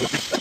Ha ha ha.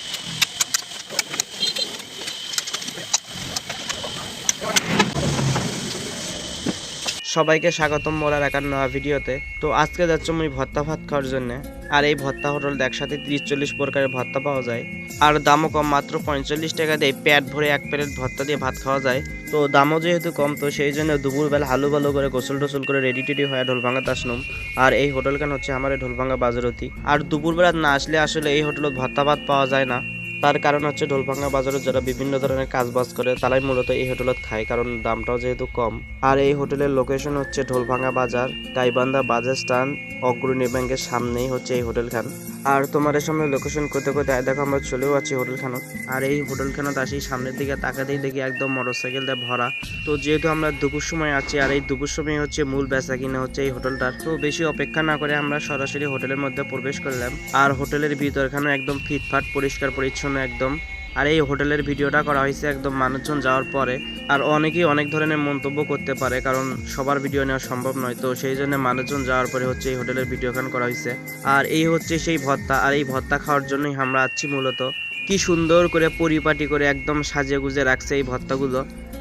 সবাইকে স্বাগতম molar নয়া ভিডিওতে। তো আজকে যাচ্ছ আমি ভত্তা ভাত খাওয়ার জন্য। আর এই ভত্তা হোটেল একসাথে তিরিশ চল্লিশ প্রকারের ভত্তা পাওয়া যায়। আর দামও কম, মাত্র পঁয়তাল্লিশ টাকা দিয়ে প্যাট ভরে এক প্লেট ভত্তা দিয়ে ভাত খাওয়া যায়। তো দামও যেহেতু কম, তো সেই জন্য দুপুরবেলা হালু ভালো করে গোসল টোসল করে রেডি টেডি হয়ে ঢোলভাঙ্গা আসলাম। আর এই হোটেল কেন হচ্ছে আমার ঢোলভাঙ্গা বাজারতি। আর দুপুরবেলা না আসলে আসলে এই হোটেলত ভত্তা ভাত পাওয়া যায় না। তার কারণ হচ্ছে ঢোলভাঙ্গা বাজারে যারা বিভিন্ন ধরনের কাজ বাজ করে, তারাই মূলত এই হোটেলত খায়, কারণ দামটাও যেহেতু কম। আর এই হোটেলের লোকেশন হচ্ছে ঢোলভাঙ্গা বাজার, গাইবান্ধা বাজার স্ট্যান্ড অগ্রণী ব্যাংকের সামনেই হচ্ছে এই হোটেল খান আর তোমাদের সামনে লোকেশন করতে করতে দেখো, আমরা চলেও আছি হোটেল খানত আর এই হোটেল খানত আসি, সামনের দিকে তাকাতেই দেখি একদম মোটরসাইকেল দিয়ে ভরা। তো যেহেতু আমরা দুপুর সময় আছি, আর এই দুপুর সময় হচ্ছে মূল বেচা কিনা হচ্ছে এই হোটেলটার, তো বেশি অপেক্ষা না করে আমরা সরাসরি হোটেলের মধ্যে প্রবেশ করলাম। আর হোটেলের ভিতরখানেও একদম ফিটফাট, পরিষ্কার, পরিচ্ছন্ন। একদম। আর এই হোটেলের ভিডিওটা করা হয়েছে একদম মানুষজন যাওয়ার পরে। আর অনেকেই অনেক ধরনের মন্তব্য করতে পারে, কারণ সবার ভিডিও নেওয়া সম্ভব নয়। তো সেই জন্য মানুষজন যাওয়ার পরে হচ্ছে এই হোটেলের ভিডিও খান করা হয়েছে। আর এই হচ্ছে সেই ভত্তা, আর এই ভত্তা খাওয়ার জন্যই আমরা আছি মূলত। কি সুন্দর করে পরিপাটি করে একদম সাজিয়ে গুজে রাখছে এই ভত্তাগুলো।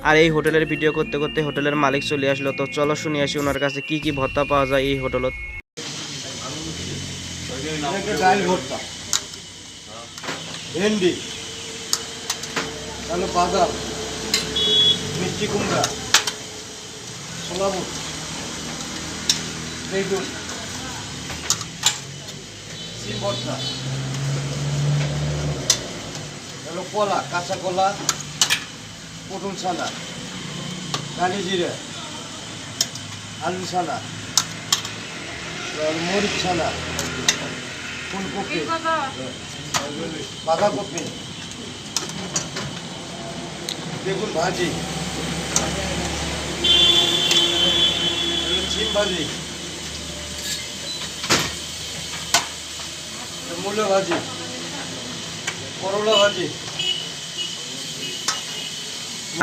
আর এই হোটেলের ভিডিও করতে করতে হোটেলের মালিক চলে আসলো। তো চলো শুনে আসি ওনার কাছে কি কি ভত্তা পাওয়া যায় এই হোটেলত। ভেন্ডি তাহলে বাদাম, মিষ্টি কুমড়া, ছোলা বুট বেগুন সিম ভর্তা, কলা কাঁচা কলা, পটল ছানা, কালি জিরে, আলু ছানা মরিচ ছানা ফুলকপি। বাঁধাকপি। বেগুন ভাজি। সিম ভাজি। মূলো ভাজি। করলা ভাজি।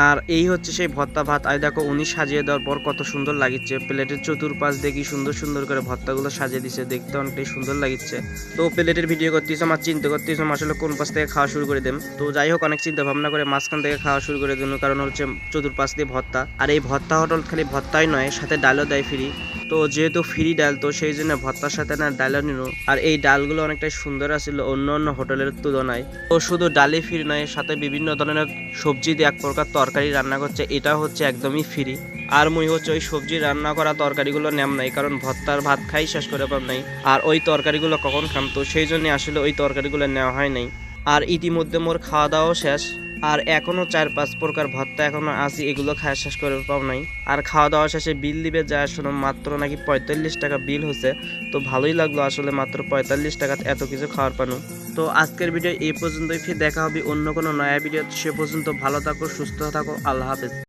আর এই হচ্ছে সেই ভত্তা ভাত। আই দেখো, উনি সাজিয়ে দেওয়ার পর কত সুন্দর লাগিচ্ছে। প্লেটের চতুর্পাশ দেখি সুন্দর সুন্দর করে ভত্তাগুলো সাজিয়ে দিচ্ছে দেখতে অনেকটাই সুন্দর লাগিচ্ছে। তো প্লেটের ভিডিও করতেছি, আমার চিন্তা করতেছি আসলে কোন পাশ থেকে খাওয়া শুরু করে দেন তো যাই হোক, অনেক চিন্তা ভাবনা করে মাঝখান থেকে খাওয়া শুরু করে দিন কারণ হচ্ছে চতুর্পাশ দিয়ে ভত্তা আর এই ভত্তা হোটেল খালি ভত্তাই নয়, সাথে ডালও দেয় ফ্রি তো যেহেতু ফ্রি ডাল, তো সেই জন্য ভত্তার সাথে না ডালও নিল। আর এই ডালগুলো অনেকটাই সুন্দর আছিল, অন্য অন্য হোটেলের তুলনায়। তো শুধু ডালই ফ্রি নয়, সাথে বিভিন্ন ধরনের সবজি দিয়ে এক প্রকার তরকারি রান্না করছে, এটা হচ্ছে একদমই ফ্রি আর মুই হচ্ছে ওই সবজি রান্না করা তরকারিগুলো নেম নাই, কারণ ভত্তার ভাত খাই, শেষ করে পাব নাই। আর ওই তরকারিগুলো কখন খাম, তো সেই জন্য আসলে ওই তরকারিগুলো নেওয়া হয় নাই। আর ইতিমধ্যে মোর খাওয়া দাওয়াও শেষ। আর এখনও চার, পাঁচ প্রকার ভত্তা এখনও আছে, এগুলো খাওয়া শেষ করে পাও নাই। আর খাওয়া দাওয়া শেষে বিল দিবে, যা শোনো, মাত্র নাকি পঁয়তাল্লিশ টাকা বিল হয়েছে। তো ভালোই লাগল আসলে মাত্র পঁয়তাল্লিশ টাকা এত কিছু খাওয়ার পানো। তো আজকের ভিডিও এই পর্যন্তই, ফির দেখা হবে অন্য কোনো নয়া ভিডিও সে পর্যন্ত ভালো থাকো, সুস্থ থাকো, আল্লাহ হাফেজ।